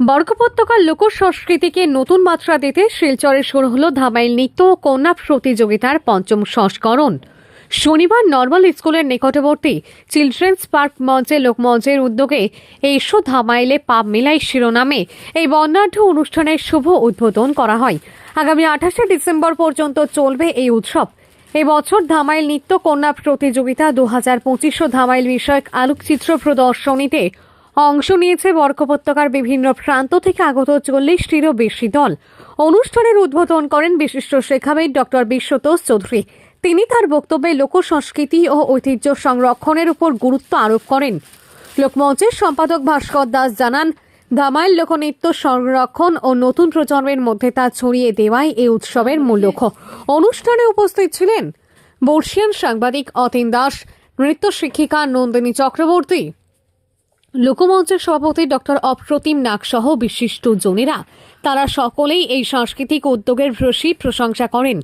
বর্গোপত্যকার লোক সংস্কৃতিকে নতুন মাত্রা দিতে শিলচরে শুরু হলো ধামাইল নৃত্য ও কন্যা প্রতিযোগিতার পঞ্চম সংস্করণ। শনিবার নর্মাল স্কুলের নিকটবর্তী চিলড্রেন্স পার্ক মঞ্চে লোকমঞ্চের উদ্যোগে এসো ধামাইলে পাপ মিলাই শিরোনামে এই বর্ণাঢ্য অনুষ্ঠানের শুভ উদ্বোধন করা হয়। আগামী আঠাশে ডিসেম্বর পর্যন্ত চলবে এই উৎসব। এবছর ধামাইল নৃত্য কন্যা প্রতিযোগিতা দু হাজার পঁচিশশো ধামাইল বিষয়ক আলোকচিত্র প্রদর্শনীতে অংশ নিয়েছে বর্গোপত্যকার বিভিন্ন প্রান্ত থেকে আগত চল্লিশটিরও বেশি দল। অনুষ্ঠানের উদ্বোধন করেন বিশিষ্ট শিক্ষাবিদ ডক্টর বিশ্বতোষ চৌধুরী। তিনি তার বক্তব্যে লোক সংস্কৃতি ও ঐতিহ্য সংরক্ষণের উপর গুরুত্ব আরোপ করেন। লোকমঞ্চের সম্পাদক ভাস্কর দাস জানান, ধামাইল লোকনৃত্য সংরক্ষণ ও নতুন প্রজন্মের মধ্যে তা ছড়িয়ে দেওয়াই এই উৎসবের মূল লক্ষ্য। অনুষ্ঠানে উপস্থিত ছিলেন বর্ষিয়ান সাংবাদিক অতীন দাস, নৃত্য শিক্ষিকা নন্দিনী চক্রবর্তী লোকমঞ্চের সভাপতি ডক্টর অপ্রতিম নাগ সহ বিশিষ্ট জনেরা। তারা সকলেই এই সাংস্কৃতিক উদ্যোগের ভ্রসী প্রশংসা করেন।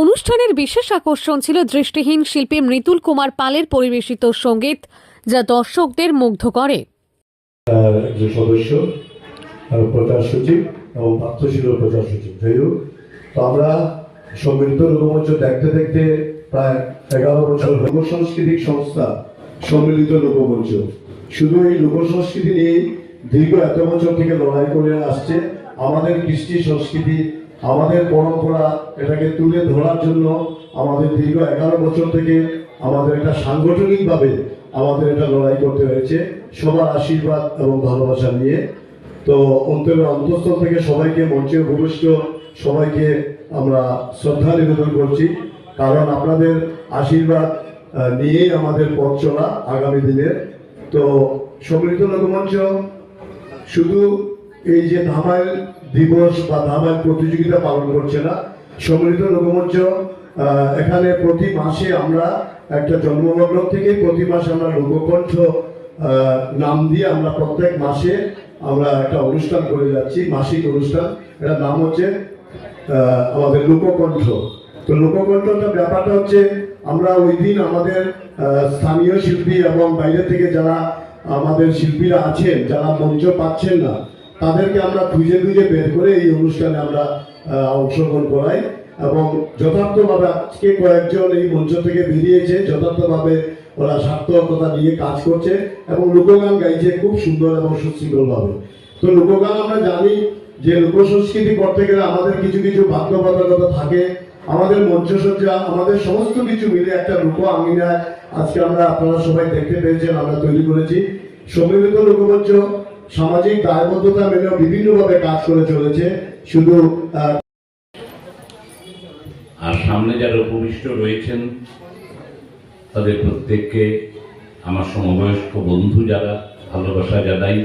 অনুষ্ঠানের বিশেষ আকর্ষণ ছিল দৃষ্টিহীন শিল্পী মৃতুল কুমার পালের পরিবেশিত সংগীত, যা দর্শকদের মুগ্ধ করে। একজন সদস্য প্রচার সচিব এবং প্রচার সচিব, যাই হোক আমরা সম্মিলিত লোকমঞ্চ দেখতে দেখতে প্রায় এগারো বছর সংস্থা সম্মিলিত লোকমঞ্চ। শুধু এই লোক সংস্কৃতি নিয়ে দীর্ঘ এত বছর থেকে লড়াই করে আসছে, আমাদের কৃষ্টি সংস্কৃতি, আমাদের পরম্পরা, এটাকে তুলে ধরার জন্য আমাদের দীর্ঘ এগারো বছর থেকে আমাদের একটা সাংগঠনিকভাবে আমাদের এটা লড়াই করতে হয়েছে, সবার আশীর্বাদ এবং ভালোবাসা নিয়ে। তো অন্তরের অন্তঃস্থল থেকে সবাইকে মঞ্চে উপবিষ্ট, সবাইকে আমরা শ্রদ্ধা নিবেদন করছি। কারণ আপনাদের আশীর্বাদ নিয়েই আমাদের পথ চলা আগামী দিনের তো সম্মিলিত লোকমঞ্চ শুধু এই যে ধামাইল দিবস বা ধামাইল প্রতিযোগিতা পালন করছে না, সম্মিলিত লোকমঞ্চ এখানে প্রতি মাসে আমরা একটা জন্মলগ্ন থেকে প্রতি মাসে আমরা লোককণ্ঠ নাম দিয়ে আমরা প্রত্যেক মাসে আমরা একটা অনুষ্ঠান করে যাচ্ছি, মাসিক অনুষ্ঠান। এটার নাম হচ্ছে আমাদের লোককণ্ঠ। তো লোককণ্ঠটা ব্যাপারটা হচ্ছে আমরা ওই দিন আমাদের স্থানীয় শিল্পী এবং বাইরে থেকে যারা আমাদের শিল্পীরা আছেন, যারা মঞ্চ পাচ্ছেন না, তাদেরকে আমরা খুঁজে খুঁজে বের করে এই অনুষ্ঠানে আমরা অংশগ্রহণ করাই এবং যথার্থভাবে আজকে কয়েকজন এই মঞ্চ থেকে বেরিয়েছে, যথার্থভাবে ওরা সার্থকতা নিয়ে কাজ করছে এবং লোকগান গাইছে খুব সুন্দর এবং সুশৃঙ্খলভাবে। তো লোকগান আমরা জানি যে লোক সংস্কৃতি করতে গেলে আমাদের কিছু কিছু বাধ্যবাধকতা থাকে আমাদের মঞ্চসজ্জা আমাদের সমস্ত কিছু মিলে একটা লোক আঙ্গিনায় আজকে আমরা আপনারা সবাই দেখতে পেয়েছেন, আমরা তৈরি করেছি। সম্মিলিত লোকমঞ্চ সামাজিক দায়বদ্ধতা মেনেও বিভিন্নভাবে কাজ করে চলেছে। শুধু আর সামনে যারা উপবিষ্ট রয়েছেন, তাদের প্রত্যেককে আমার সমবয়স্ক বন্ধু যারা, ভালোবাসা জানাই,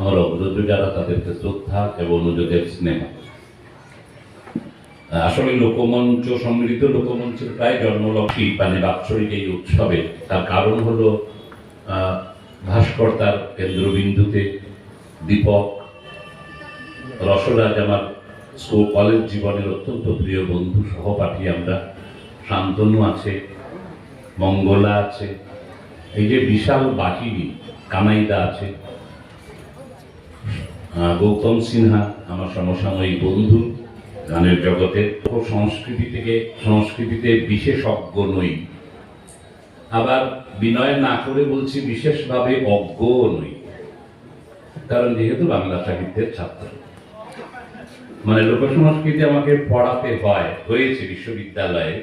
আমার অগ্রজ যারা, তাদেরকে শ্রদ্ধা এবং অনুযোগের স্নেহ। আসলে লোকমঞ্চ, সম্মিলিত লোকমঞ্চের প্রায় জন্মলক্ষী মানে বাৎসরিক এই উৎসবে। তার কারণ হলো ভাস্কর তার কেন্দ্রবিন্দুতে দীপক, রসরাজ আমার স্কুল, কলেজ জীবনের অত্যন্ত প্রিয় বন্ধু সহপাঠী আমরা, শান্তনু আছে, মঙ্গলা আছে, এই যে বিশাল বাহিনী, কানাইদা আছে গৌতম সিনহা, আমার সমসাময়িক বন্ধু গানের জগতে সংস্কৃতি থেকে সংস্কৃতিতে বিশেষজ্ঞ নই। আবার বিনয় না করে বলছি বিশেষভাবে অজ্ঞ নই। কারণ যেহেতু বাংলা সাহিত্যের ছাত্র। মানে লোক সংস্কৃতি আমাকে পড়াতে হয়, হয়েছে বিশ্ববিদ্যালয়ে।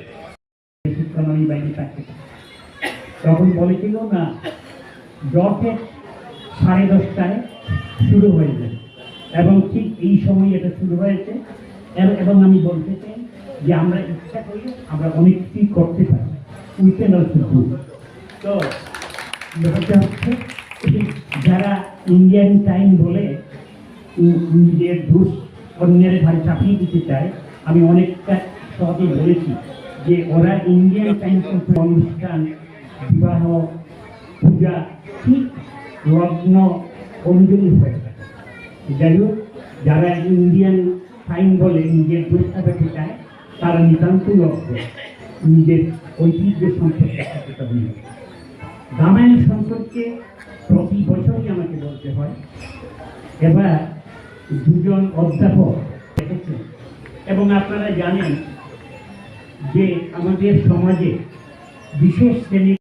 তখন বলেছিল না দশে সাড়ে দশটায় শুরু হয়ে যাবে এবং ঠিক এই সময় এটা শুরু হয়েছে। এব- আমি বলতে চাই যে আমরা ইচ্ছা করি আমরা অনেক কিছুই করতে পারি। উই ক্যান অলসো ডু তো ব্যাপারটা হচ্ছে যারা ইন্ডিয়ান টাইম বলে নিজের দোষ অন্যের ভাই চাপিয়ে দিতে চায়, আমি অনেকটা সহজে বলেছি যে ওরা ইন্ডিয়ান টাইম অনুষ্ঠান, বিবাহ, পূজা, ঠিক লগ্ন অনুযায়ী হয়ে থাকে। যাই হোক, যারা ইন্ডিয়ান টাইম বলে নিজের চাপাতে চায়, তারা নিতান্তই অজ্ঞ নিজের ঐতিহ্য সম্পর্কে সচেতন নেই রামায়ণ সম্পর্কে প্রতি বছরই আমাকে বলতে হয়, এবার দুজন অধ্যাপক দেখেছেন, এবং আপনারা জানেন যে আমাদের সমাজে বিশেষ শ্রেণি